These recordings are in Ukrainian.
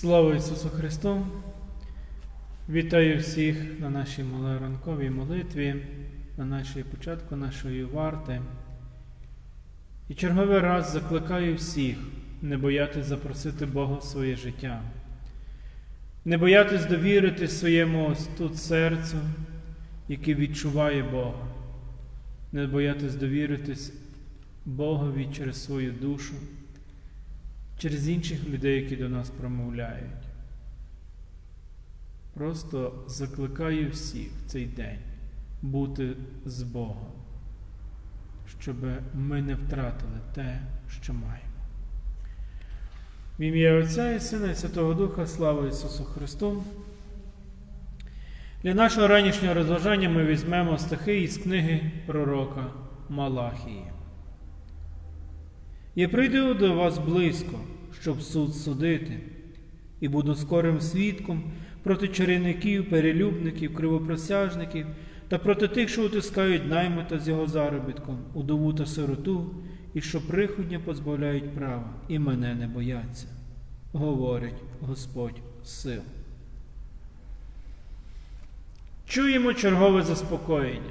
Слава Ісусу Христу! Вітаю всіх на нашій малоранковій молитві, на нашій початку нашої варти. І черговий раз закликаю всіх не боятись запросити Бога в своє життя, не боятись довірити своєму ось тут серцю, яке відчуває Бога, не боятись довіритись Богові через свою душу через інших людей, які до нас промовляють. Просто закликаю всіх в цей день бути з Богом, щоб ми не втратили те, що маємо. В ім'я Отця і Сина і Святого Духа, слава Ісусу Христу. Для нашого ранішнього розважання ми візьмемо стихи із книги пророка Малахії. Я прийду до вас близько, щоб суд судити, і буду скорим свідком проти чарівників, перелюбників, кривопросяжників та проти тих, що утискають наймита з його заробітком, удову та сироту, і що приходня позбавляють права, і мене не бояться, говорить Господь сил. Чуємо чергове заспокоєння.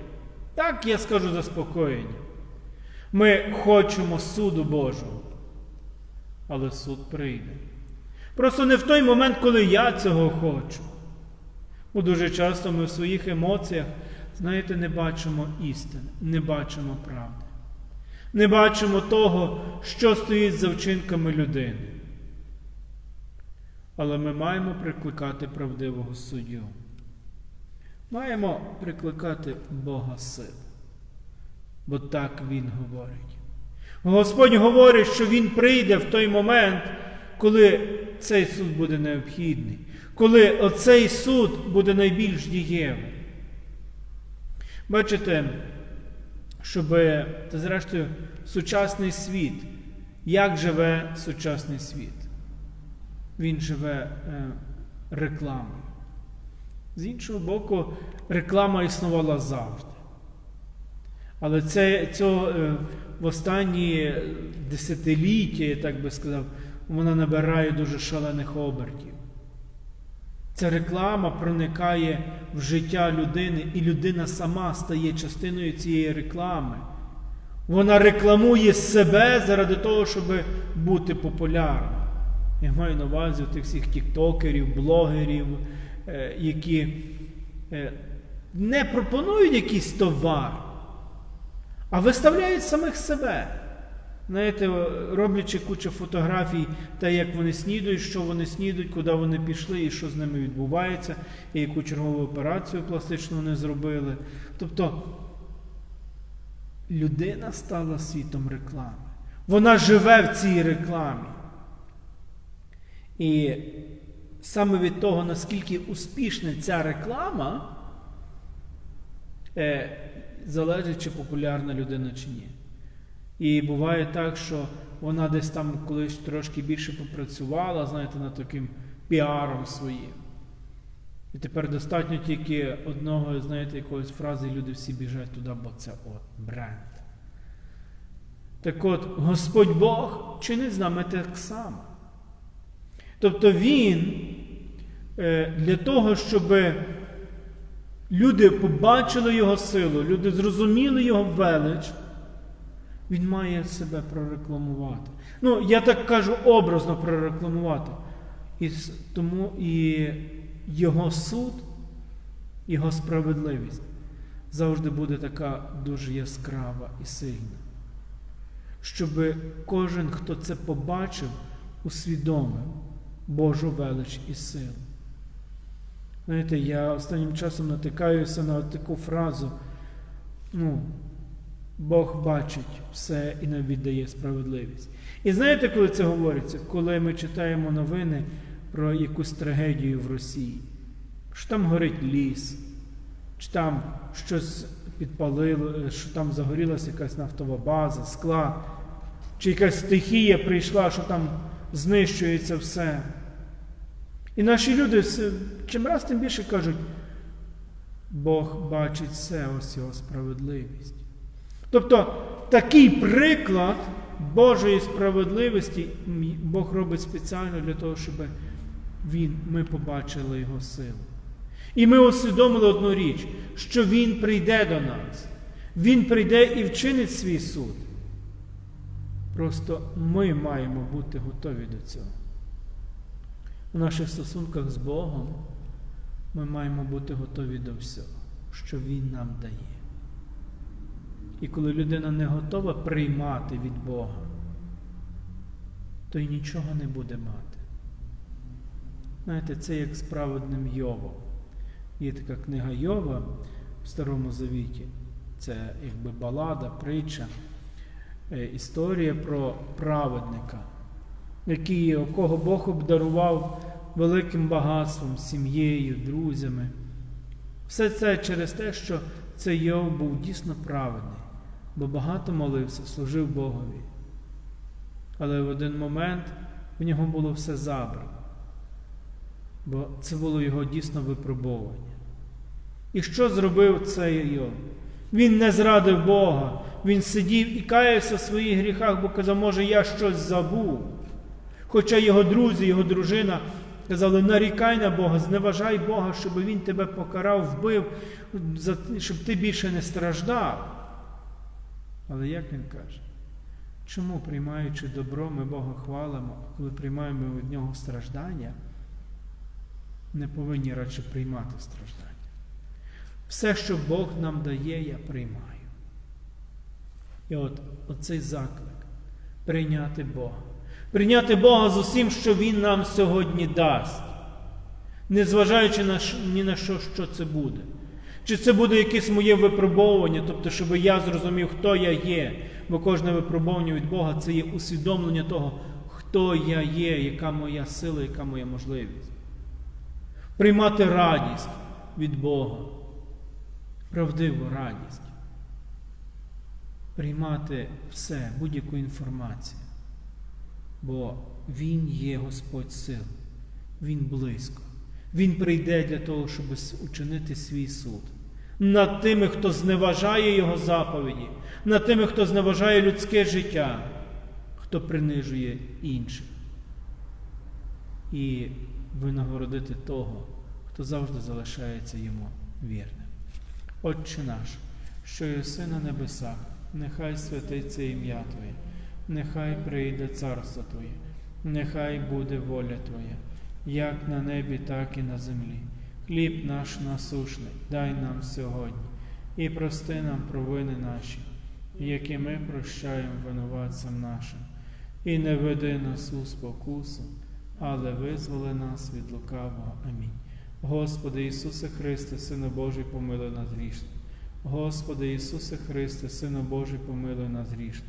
Так я скажу заспокоєння. Ми хочемо суду Божого, але суд прийде. Просто не в той момент, коли я цього хочу. Бо дуже часто ми в своїх емоціях, знаєте, не бачимо істини, не бачимо правди, не бачимо того, що стоїть за вчинками людини. Але ми маємо прикликати правдивого суддю. Маємо прикликати Бога сил бо так Він говорить. Господь говорить, що Він прийде в той момент, коли цей суд буде необхідний, коли оцей суд буде найбільш дієвий. Бачите, щоб, та зрештою, сучасний світ, як живе сучасний світ? Він живе е, рекламою. З іншого боку, реклама існувала завжди. Але це цього, е, в останні десятиліття, я так би сказав, вона набирає дуже шалених обертів. Ця реклама проникає в життя людини, і людина сама стає частиною цієї реклами. Вона рекламує себе заради того, щоб бути популярною. Я маю на увазі тих всіх тіктокерів, блогерів, е, які е, не пропонують якийсь товар а виставляють самих себе. Знаєте, роблячи кучу фотографій, те, як вони снідують, що вони снідують, куди вони пішли і що з ними відбувається, і яку чергову операцію пластичну вони зробили. Тобто людина стала світом реклами. Вона живе в цій рекламі. І саме від того, наскільки успішна ця реклама, е, залежить, чи популярна людина чи ні. І буває так, що вона десь там колись трошки більше попрацювала, знаєте, над таким піаром своїм. І тепер достатньо тільки одного, знаєте, якоїсь фрази, і люди всі біжать туди, бо це от бренд. Так от, Господь Бог чинить з нами так само. Тобто Він е, для того, щоб люди побачили Його силу, люди зрозуміли Його велич, Він має себе прорекламувати. Ну, я так кажу образно прорекламувати. І тому і Його суд, Його справедливість завжди буде така дуже яскрава і сильна. Щоб кожен, хто це побачив, усвідомив Божу велич і силу. Знаєте, я останнім часом натикаюся на таку фразу. ну, Бог бачить все і нам віддає справедливість. І знаєте, коли це говориться? Коли ми читаємо новини про якусь трагедію в Росії, що там горить ліс, чи там щось підпалило, що там загорілася якась нафтова база, склад, чи якась стихія прийшла, що там знищується все. І наші люди чим раз тим більше кажуть, Бог бачить все, ось його справедливість. Тобто такий приклад Божої справедливості Бог робить спеціально для того, щоб він, ми побачили Його силу. І ми усвідомили одну річ, що Він прийде до нас. Він прийде і вчинить свій суд. Просто ми маємо бути готові до цього. У наших стосунках з Богом ми маємо бути готові до всього, що Він нам дає. І коли людина не готова приймати від Бога, то й нічого не буде мати. Знаєте, це як з праведним Йовом. Є така книга Йова в Старому Завіті. Це якби балада, притча, е, історія про праведника, у кого Бог обдарував великим багатством, сім'єю, друзями. Все це через те, що цей Йов був дійсно праведний, бо багато молився, служив Богові. Але в один момент в нього було все забрано, бо це було його дійсно випробовування. І що зробив цей Йов? Він не зрадив Бога, він сидів і каявся в своїх гріхах, бо казав, може, я щось забув. Хоча його друзі, його дружина казали, нарікай на Бога, зневажай Бога, щоб Він тебе покарав, вбив, щоб ти більше не страждав. Але як він каже? Чому, приймаючи добро, ми Бога хвалимо, а коли приймаємо від Нього страждання, не повинні радше приймати страждання. Все, що Бог нам дає, я приймаю. І от оцей заклик прийняти Бога. Прийняти Бога з усім, що Він нам сьогодні дасть, незважаючи на, ні на що, що це буде. Чи це буде якесь моє випробовування, тобто, щоб я зрозумів, хто я є, бо кожне випробовування від Бога це є усвідомлення того, хто я є, яка моя сила, яка моя можливість. Приймати радість від Бога, правдиву радість. Приймати все, будь-яку інформацію. Бо Він є Господь сил, Він близько. Він прийде для того, щоб учинити свій суд над тими, хто зневажає Його заповіді, над тими, хто зневажає людське життя, хто принижує інших. І винагородити того, хто завжди залишається йому вірним. Отче наш, що єси на небесах, нехай святиться ім'я Твоє, нехай прийде царство Твоє, нехай буде воля Твоя, як на небі, так і на землі. Хліб наш насушний, дай нам сьогодні, і прости нам провини наші, які ми прощаємо винуватцям нашим, і не веди нас у спокусу, але визволи нас від лукавого. Амінь. Господи Ісусе Христе, Сину Божий, помилуй нас грішних. Господи Ісусе Христе, Сину Божий, помилуй нас грішних.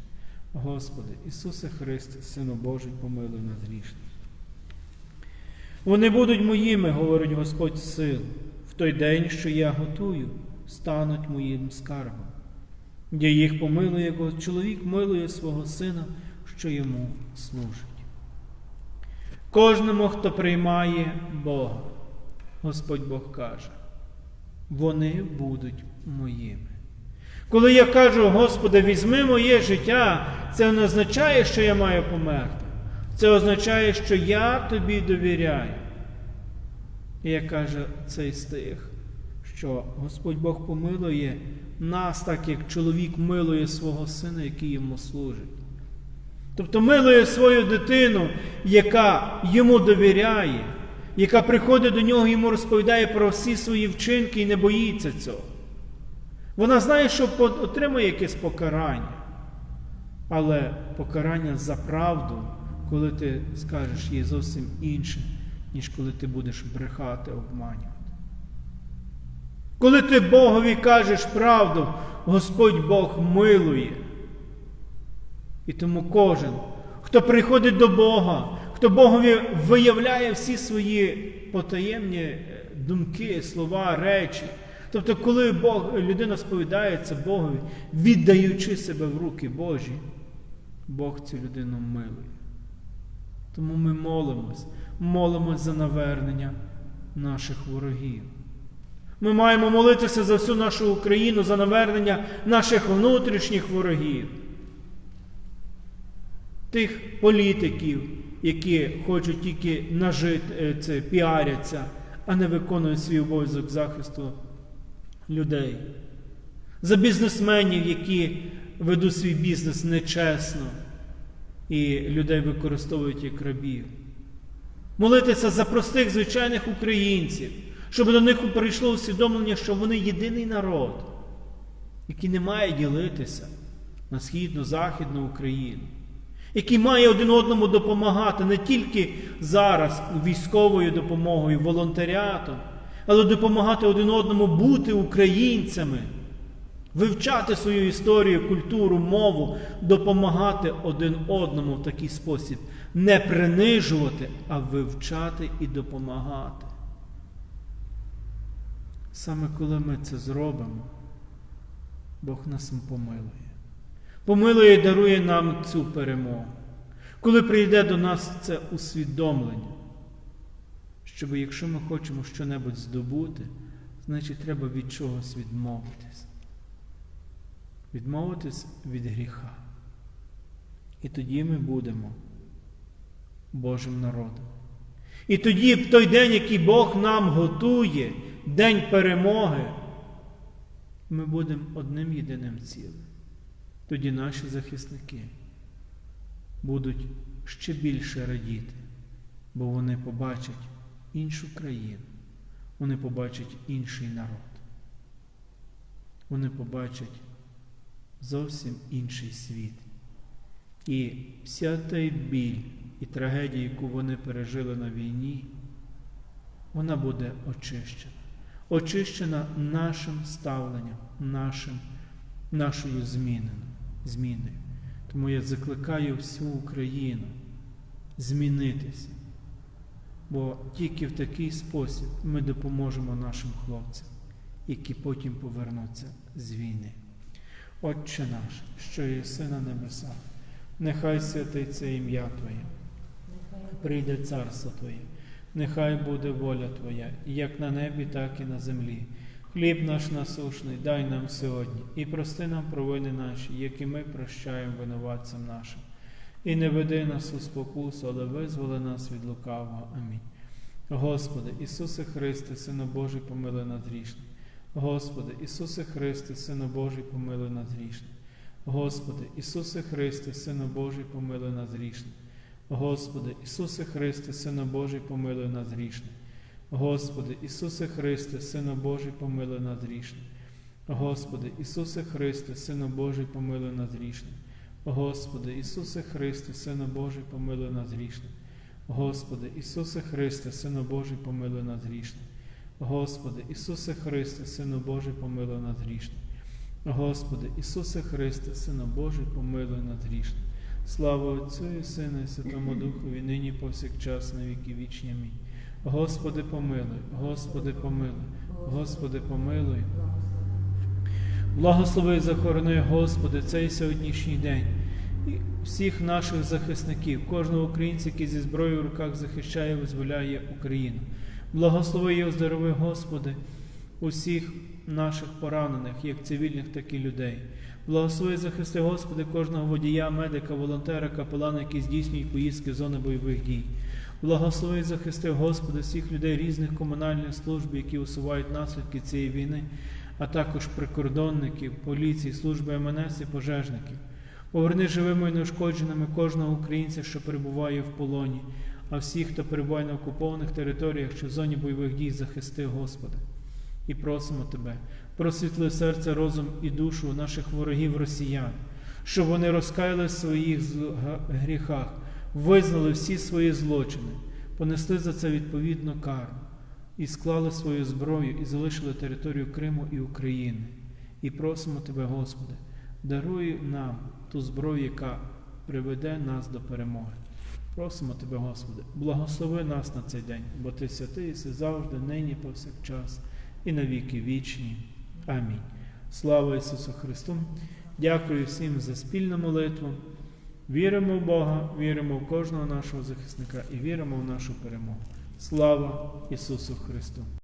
Господи Ісусе Христе, Сину Божий, помилуй нас грішних. Вони будуть моїми, говорить Господь сил, в той день, що я готую, стануть моїм скарбом. Я їх помилую, як чоловік милує свого сина, що йому служить. Кожному, хто приймає Бога, Господь Бог каже, вони будуть моїми. Коли я кажу, Господи, візьми моє життя, це не означає, що я маю померти. Це означає, що я тобі довіряю. І як каже цей стих, що Господь Бог помилує нас, так як чоловік милує свого сина, який йому служить. Тобто милує свою дитину, яка йому довіряє, яка приходить до нього і йому розповідає про всі свої вчинки і не боїться цього. Вона знає, що отримає якесь покарання, але покарання за правду коли ти скажеш, є зовсім інше, ніж коли ти будеш брехати, обманювати. Коли ти Богові кажеш правду, Господь Бог милує. І тому кожен, хто приходить до Бога, хто Богові виявляє всі свої потаємні е, думки, слова, речі. Тобто, коли Бог, людина сповідається Богові, віддаючи себе в руки Божі, Бог цю людину милує. Тому ми молимось, молимось за навернення наших ворогів. Ми маємо молитися за всю нашу Україну, за навернення наших внутрішніх ворогів, тих політиків, які хочуть тільки нажити е, це, піаряться, а не виконують свій обов'язок захисту людей, за бізнесменів, які ведуть свій бізнес нечесно і людей використовують як рабів. Молитися за простих звичайних українців, щоб до них прийшло усвідомлення, що вони єдиний народ, який не має ділитися на східну, західну Україну, який має один одному допомагати не тільки зараз військовою допомогою, волонтерятом, але допомагати один одному бути українцями, вивчати свою історію, культуру, мову, допомагати один одному в такий спосіб, не принижувати, а вивчати і допомагати. Саме коли ми це зробимо, Бог нас помилує. Помилує і дарує нам цю перемогу. Коли прийде до нас це усвідомлення, щоб якщо ми хочемо щонебудь здобути, значить треба від чогось відмовитись. Відмовитись від гріха. І тоді ми будемо Божим народом. І тоді, в той день, який Бог нам готує, день перемоги, ми будемо одним єдиним цілим. Тоді наші захисники будуть ще більше радіти, бо вони побачать іншу країну, вони побачать інший народ. Вони побачать зовсім інший світ. І вся той біль і трагедія, яку вони пережили на війні, вона буде очищена. Очищена нашим ставленням, нашим, нашою зміною. зміною. Тому я закликаю всю Україну змінитися. Бо тільки в такий спосіб ми допоможемо нашим хлопцям, які потім повернуться з війни. Отче наш, що єси на небесах, нехай святиться ім'я Твоє, прийде царство Твоє, нехай буде воля Твоя, як на небі, так і на землі. Хліб наш насушний, дай нам сьогодні, і прости нам провини наші, які ми прощаємо винуватцям нашим. І не веди нас у спокусу, але визволи нас від лукавого. Амінь. Господи, Ісусе Христе, Сину Божий, помилуй нас грішних. Господи, Ісусе Христе, Сину Божий, помилуй нас грішних. Господи, Ісусе Христе, Сину Божий, помилуй нас грішних. Господи, Ісусе Христе, Сину Божий, помилуй нас грішних. Господи, Ісусе Христе, Сину Божий, помилуй нас грішних. Господи, Ісусе Христе, Сину Божий, помилуй нас грішних. Господи, Ісусе Христе, Сину Божий, помилуй нас грішних. Господи, Ісусе Христе, Сину Божий, помилуй нас грішних. Господи, Ісусе Христе, Сину Божий, помилуй нас грішних. Господи, Ісусе Христе, Сину Божий, помилуй нас грішних. Слава Отцю і Сину, і Святому Духові, нині повсякчас на віки вічні. Амінь. Господи, помилуй, Господи, помилуй, Господи, помилуй. Благослови захорони, Господи, цей сьогоднішній день і всіх наших захисників, кожного українця, який зі зброєю в руках захищає, визволяє Україну. Благослови і оздорови, Господи, усіх наших поранених, як цивільних, так і людей. Благослови захисти, Господи, кожного водія, медика, волонтера, капелана, які здійснюють поїздки в зони бойових дій. Благослови захисти, Господи, всіх людей різних комунальних служб, які усувають наслідки цієї війни, а також прикордонників, поліції, служби МНС і пожежників. Поверни живими і неушкодженими кожного українця, що перебуває в полоні, а всіх, хто перебуває на окупованих територіях чи в зоні бойових дій, захисти, Господи. І просимо Тебе, просвітли серце, розум і душу наших ворогів росіян, щоб вони розкаяли в своїх гріхах, визнали всі свої злочини, понесли за це відповідну кару і склали свою зброю і залишили територію Криму і України. І просимо Тебе, Господи, даруй нам ту зброю, яка приведе нас до перемоги. Просимо Тебе, Господи, благослови нас на цей день, бо Ти святий єси завжди, нині, повсякчас, і на віки вічні. Амінь. Слава Ісусу Христу! Дякую всім за спільну молитву. Віримо в Бога, віримо в кожного нашого захисника і віримо в нашу перемогу. Слава Ісусу Христу!